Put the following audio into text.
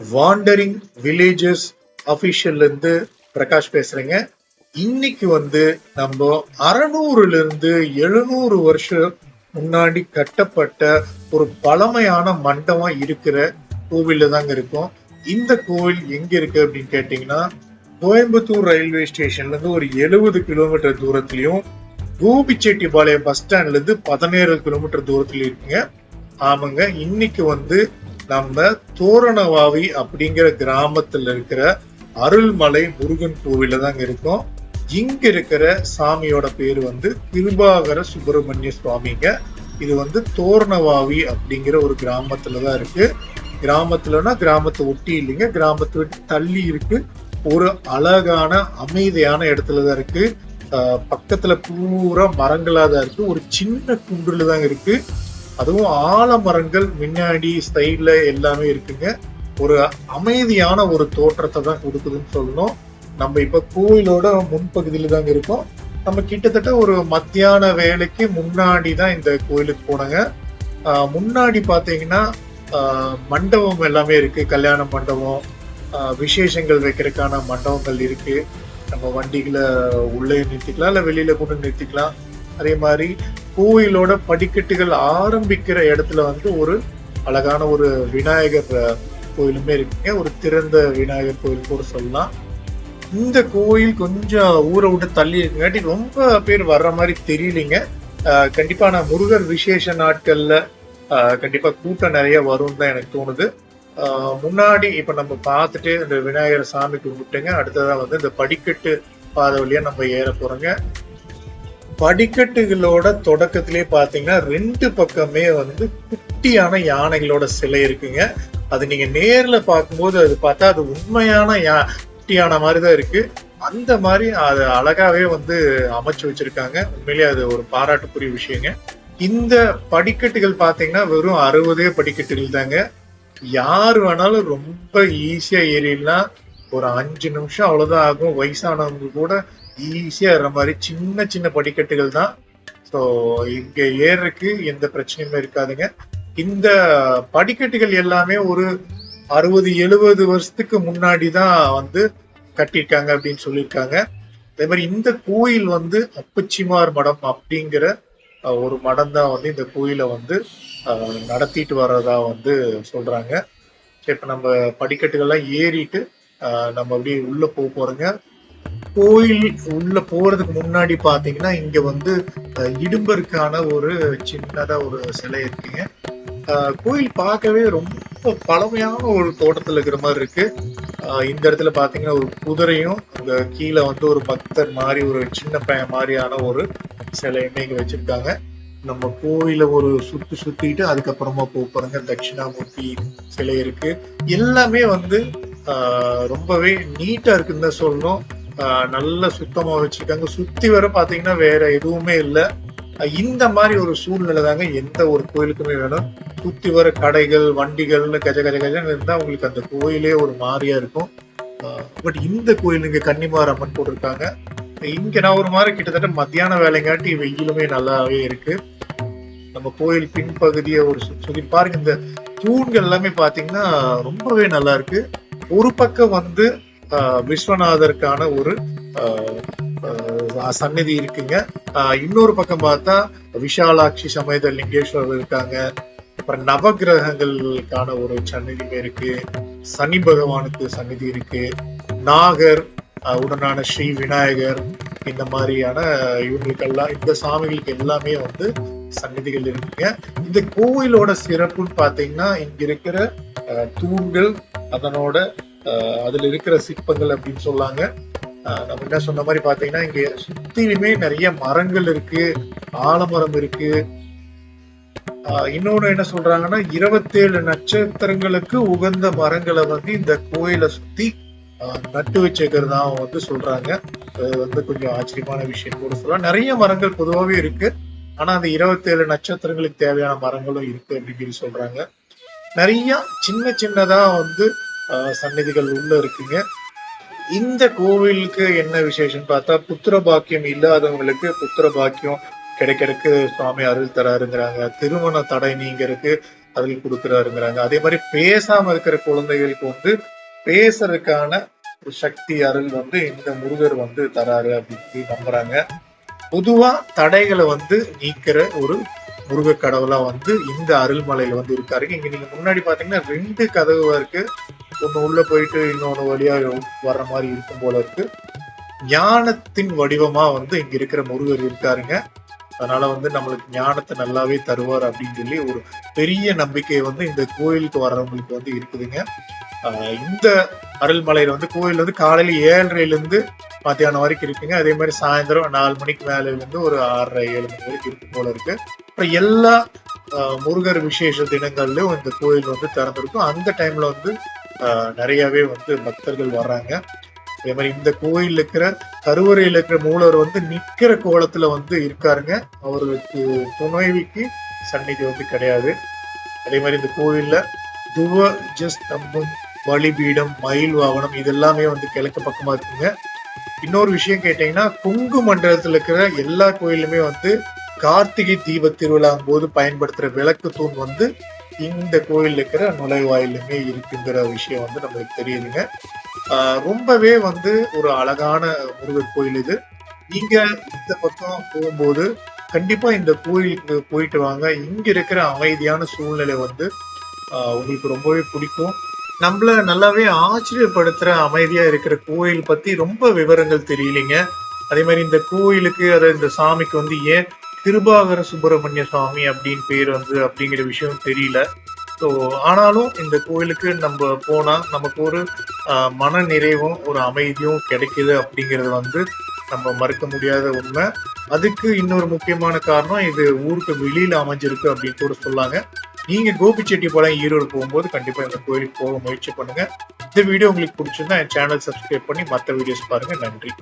Wandering villages அபிஷியல்ல இருந்து பிரகாஷ் பேசுறேங்க. இன்னைக்கு வந்து நம்ம அறநூறுலேருந்து எழுநூறு வருஷம் முன்னாடி கட்டப்பட்ட ஒரு பழமையான மண்டபம் இருக்கிற கோவில்ல தாங்க இருக்கும். இந்த கோவில் எங்க இருக்கு அப்படின்னு கேட்டீங்கன்னா கோயம்புத்தூர் ரயில்வே ஸ்டேஷன்ல இருந்து ஒரு எழுபது கிலோமீட்டர் தூரத்திலையும் கோபிச்செட்டிபாளையம் பஸ் ஸ்டாண்ட்ல இருந்து பதினேழு கிலோமீட்டர் தூரத்துல இருக்குங்க. ஆமாங்க இன்னைக்கு வந்து நம்ம தோரணவாவி அப்படிங்கிற கிராமத்துல இருக்கிற அருள்மலை முருகன் கோவில தாங்க இருக்கோம். இங்க இருக்கிற சாமியோட பேர் வந்து கிருபாகர சுப்பிரமணிய சுவாமிங்க. இது வந்து தோரணவாவி அப்படிங்கிற ஒரு கிராமத்துல தான் இருக்கு. கிராமத்துலனா கிராமத்தை ஒட்டி இல்லைங்க. கிராமத்தை விட்டு தள்ளி இருக்கு ஒரு அழகான அமைதியான இடத்துல தான் இருக்கு பக்கத்துல பூரா மரங்களா தான் இருக்கு. ஒரு சின்ன குன்றுல தான் இருக்கு. அதுவும் ஆலமரங்கள் முன்னாடி சைட்ல எல்லாமே இருக்குங்க. ஒரு அமைதியான ஒரு தோற்றத்தை தான் கொடுக்குதுன்னு சொல்லணும். நம்ம இப்ப கோயிலோட முன்பகுதியில் தாங்க இருக்கோம். நம்ம கிட்டத்தட்ட ஒரு மத்தியான வேலைக்கு முன்னாடி தான் இந்த கோயிலுக்கு போனோங்க. முன்னாடி பார்த்தீங்கன்னா மண்டபம் எல்லாமே இருக்கு. கல்யாண மண்டபம் விசேஷங்கள் வைக்கிறதுக்கான மண்டபங்கள் இருக்கு. நம்ம வண்டிகளை உள்ளே நிறுத்திக்கலாம் இல்லை வெளியில கொண்டு நிறுத்திக்கலாம். அதே மாதிரி கோயிலோட படிக்கட்டுகள் ஆரம்பிக்கிற இடத்துல வந்து ஒரு அழகான ஒரு விநாயகர் கோயிலுமே இருக்குங்க. ஒரு திறந்த விநாயகர் கோயில் கூட சொல்லலாம். இந்த கோயில் கொஞ்சம் ஊரை விட்டு தள்ளி இருக்குங்காட்டி ரொம்ப பேர் வர்ற மாதிரி தெரியலைங்க. கண்டிப்பா நான் முருகர் விசேஷ நாட்கள்ல கண்டிப்பா கூட்டம் நிறைய வரும்னு தான் எனக்கு தோணுது. முன்னாடி இப்ப நம்ம பார்த்துட்டு இந்த விநாயகர் சாமி கும்பிட்டுங்க. அடுத்ததான் வந்து இந்த படிக்கட்டு பாதை வழியா நம்ம ஏற போறோங்க. படிக்கட்டுகளோட தொடக்கத்திலே பார்த்தீங்கன்னா ரெண்டு பக்கமே வந்து குட்டியான யானைகளோட சிலை இருக்குங்க. அது நீங்க நேர்ல பார்க்கும்போது அது பார்த்தா அது உண்மையான யா குட்டியான மாதிரி தான் இருக்கு. அந்த மாதிரி அது அழகாவே வந்து அமைச்சு வச்சிருக்காங்க. உண்மையிலேயே அது ஒரு பாராட்டுக்குரிய விஷயங்க. இந்த படிக்கட்டுகள் பார்த்தீங்கன்னா வெறும் அறுபதே படிக்கட்டுகள் தாங்க. யார் வேணாலும் ரொம்ப ஈஸியா ஏறிடலாம். ஒரு அஞ்சு நிமிஷம் அவ்வளவுதான் ஆகும். வயசானவங்க கூட ஈஸியா ஏற மாதிரி சின்ன சின்ன படிக்கட்டுகள் தான். ஸோ இங்க ஏறுறதுக்கு எந்த பிரச்சனையுமே இருக்காதுங்க. இந்த படிக்கட்டுகள் எல்லாமே ஒரு அறுபது எழுபது வருஷத்துக்கு முன்னாடி தான் வந்து கட்டியிருக்காங்க அப்படின்னு சொல்லியிருக்காங்க. அதே மாதிரி இந்த கோயில் வந்து அப்பச்சிமார் மடம் அப்படிங்கிற ஒரு மடம் தான் வந்து இந்த கோயிலை வந்து நடத்திட்டு வர்றதா வந்து சொல்றாங்க. இப்போ இப்ப நம்ம படிக்கட்டுகள்லாம் ஏறிட்டு அஹ், நம்ம அப்படியே உள்ள போக போறோங்க. கோயில் உள்ள போறதுக்கு முன்னாடி பாத்தீங்கன்னா இங்க வந்து இடும்பருக்கான ஒரு சின்னதா ஒரு சிலை இருக்குங்க. கோயில் பார்க்கவே ரொம்ப பழமையான ஒரு தோட்டத்துல இருக்கிற மாதிரி இருக்கு. இந்த இடத்துல பாத்தீங்கன்னா ஒரு குதிரையும் அங்க கீழே வந்து ஒரு பக்தர் மாதிரி ஒரு சின்ன பையன் மாதிரியான ஒரு சிலையுமே இங்க வச்சிருக்காங்க. நம்ம கோயில ஒரு சுத்தி சுத்திட்டு அதுக்கப்புறமா போறாங்க போறோங்க. தட்சிணாமூர்த்தி சிலை இருக்கு. எல்லாமே வந்து ஆஹ் ரொம்பவே நீட்டா இருக்குன்னு தான் சொல்லணும். நல்ல சுத்தமா வச்சிருக்காங்க சுத்தி வர பாத்தீங்கன்னா வேற எதுவுமே இல்லை. இந்த மாதிரி ஒரு சூழ்நிலை தாங்க எந்த ஒரு கோயிலுக்குமே வேணும். சுத்தி வர கடைகள் வண்டிகள்னு கஜ கஜ கஜன்னு இருந்தா உங்களுக்கு அந்த கோயிலே ஒரு மாதிரியா இருக்கும். பட் இந்த கோயில் இங்க கன்னிமார் அம்மன் போட்டிருக்காங்க. இங்க நான் ஒரு மாதிரி கிட்டத்தட்ட மத்தியான வேலைங்காட்டி வெயிலுமே நல்லாவே இருக்கு. நம்ம கோயில் பின்பகுதியை ஒரு சுத்தி பாருங்க இந்த தூண்கள் எல்லாமே பாத்தீங்கன்னா ரொம்பவே நல்லா இருக்கு. ஒரு பக்கம் வந்து விஸ்வநாதருக்கான ஒரு ஆஹ், ஆஹ், சந்நிதி இருக்குங்க. இன்னொரு பக்கம் பார்த்தா விஷாலாட்சி சமேத லிங்கேஸ்வரர் இருக்காங்க. அப்புறம் நவகிரகங்களுக்கான ஒரு சந்நிதியுமே இருக்கு. சனி பகவானுக்கு சந்நிதி இருக்கு. நாகர் ஆஹ், உடனான ஸ்ரீ விநாயகர் இந்த மாதிரியான இவங்களுக்கெல்லாம் இந்த சாமிகளுக்கு எல்லாமே வந்து சன்னதிகள் இருக்குங்க. இந்த கோவிலோட சிறப்புன்னு பாத்தீங்கன்னா இங்க இருக்கிற அஹ், தூண்கள் அதனோட அதுல இருக்கிற சிற்பங்கள் அப்படின்னு சொல்லாங்க. நம்ம என்ன சொன்ன மாதிரி பார்த்தீங்கன்னா இங்க சுத்திலுமே நிறைய மரங்கள் இருக்கு ஆலமரம் இருக்கு. இன்னொன்று இன்னொன்னு என்ன சொல்றாங்கன்னா இருபத்தேழு நட்சத்திரங்களுக்கு உகந்த மரங்களை வந்து இந்த கோயிலை சுத்தி நட்டு வச்சிருக்கிறதா வந்து சொல்றாங்க. அது வந்து கொஞ்சம் ஆச்சரியமான விஷயம் கூட சொல்லலாம். நிறைய மரங்கள் பொதுவாகவே இருக்கு. ஆனா அந்த இருபத்தேழு நட்சத்திரங்களுக்கு தேவையான மரங்களும் இருக்கு அப்படின்னு சொல்லி சொல்றாங்க. நிறைய சின்ன சின்னதா வந்து சந்நிதிகள் உள்ள இருக்குங்க. இந்த கோவிலுக்கு என்ன விசேஷம் பார்த்தா புத்திர பாக்கியம் இல்லாதவங்களுக்கு புத்திர பாக்கியம் கிடைக்கிறதுக்கு சுவாமி அருள் தராருங்கிறாங்க. திருமண தடை நீங்கிறதுக்கு அருள் கொடுக்குறாருங்கிறாங்க. அதே மாதிரி பேசாம இருக்கிற குழந்தைகளுக்கு வந்து பேசுறதுக்கான ஒரு சக்தி அருள் வந்து இந்த முருகர் வந்து தராரு அப்படின்னு நம்புறாங்க. பொதுவா தடைகளை வந்து நீக்கிற ஒரு முருக கடவுளா வந்து இந்த அருள்மலையில வந்து இருக்காருங்க. இங்க நீங்க முன்னாடி பாத்தீங்கன்னா ரெண்டு கதவு இருக்கு. ஒன்று உள்ள போயிட்டு இன்னொன்று வழியாக வர்ற மாதிரி இருக்கும் போல இருக்கு. ஞானத்தின் வடிவமா வந்து இங்க இருக்கிற முருகர் இருக்காருங்க. அதனால வந்து நம்மளுக்கு ஞானத்தை நல்லாவே தருவார் அப்படின்னு சொல்லி ஒரு பெரிய நம்பிக்கை வந்து இந்த கோயிலுக்கு வர்றவங்களுக்கு வந்து இருக்குதுங்க. இந்த அருள்மலையில வந்து கோயில் வந்து காலையில ஏழரைல இருந்து மத்தியானம் வரைக்கும் இருக்குங்க. அதே மாதிரி சாயந்தரம் நாலு மணிக்கு மேலேருந்து ஒரு ஆறரை ஏழு மணி வரைக்கும் இருக்கு போல இருக்கு. அப்புறம் எல்லா முருகர் விசேஷ தினங்கள்லயும் இந்த கோயில் வந்து திறந்திருக்கும். அந்த டைம்ல வந்து நிறையவே வந்து பக்தர்கள் வர்றாங்க. அதே மாதிரி இந்த கோயில் இருக்கிற கருவறையில் இருக்கிற மூலவர் வந்து நிற்கிற கோலத்துல வந்து இருக்காருங்க. அவருக்கு துணைவிக்கு சந்நிதி வந்து கிடையாது. அதே மாதிரி இந்த கோவில்ல துவ ஜஸ்தம்பம் பலிபீடம் மயில் வாகனம் இதெல்லாமே வந்து கிழக்கு பக்கமா இருக்குங்க. இன்னொரு விஷயம் கேட்டீங்கன்னா கொங்கு மண்டலத்தில் இருக்கிற எல்லா கோயிலுமே வந்து கார்த்திகை தீப திருவிழாங்கும் போது பயன்படுத்துற விளக்கு தூண் வந்து இந்த கோயில் இருக்கிற நுழைவாயிலுமே இருக்குங்கிற விஷயம் வந்து நம்மளுக்கு தெரியுதுங்க. ரொம்பவே வந்து ஒரு அழகான முருகர் கோயில் இது. நீங்க இந்த பக்கம் போகும்போது கண்டிப்பா இந்த கோயிலுக்கு போயிட்டு வாங்க. இங்க இருக்கிற அமைதியான சூழ்நிலை வந்து உங்களுக்கு ரொம்பவே பிடிக்கும். நம்மள நல்லாவே ஆச்சரியப்படுத்துற அமைதியா இருக்கிற கோயில் பத்தி ரொம்ப விவரங்கள் தெரியலைங்க. அதே மாதிரி இந்த கோயிலுக்கு அதாவது இந்த சாமிக்கு வந்து ஏன் கிருபாகர சுப்பிரமணிய சுவாமி அப்படின்னு பேர் வந்து அப்படிங்கிற விஷயம் தெரியல. ஸோ ஆனாலும் இந்த கோயிலுக்கு நம்ம போனால் நமக்கு ஒரு மன நிறைவும் ஒரு அமைதியும் கிடைக்குது அப்படிங்கிறது வந்து நம்ம மறுக்க முடியாத உண்மை. அதுக்கு இன்னொரு முக்கியமான காரணம் இது ஊருக்கு வெளியில் அமைஞ்சிருக்கு அப்படின்னு கூட சொல்லாங்க. நீங்கள் கோபிச்செட்டிப்பாளையம் ஈரோடு போகும்போது கண்டிப்பாக இந்த கோயிலுக்கு போக முயற்சி பண்ணுங்க. இந்த வீடியோ உங்களுக்கு பிடிச்சிருந்தா என் சேனல் சப்ஸ்கிரைப் பண்ணி மற்ற வீடியோஸ் பாருங்கள் நன்றி.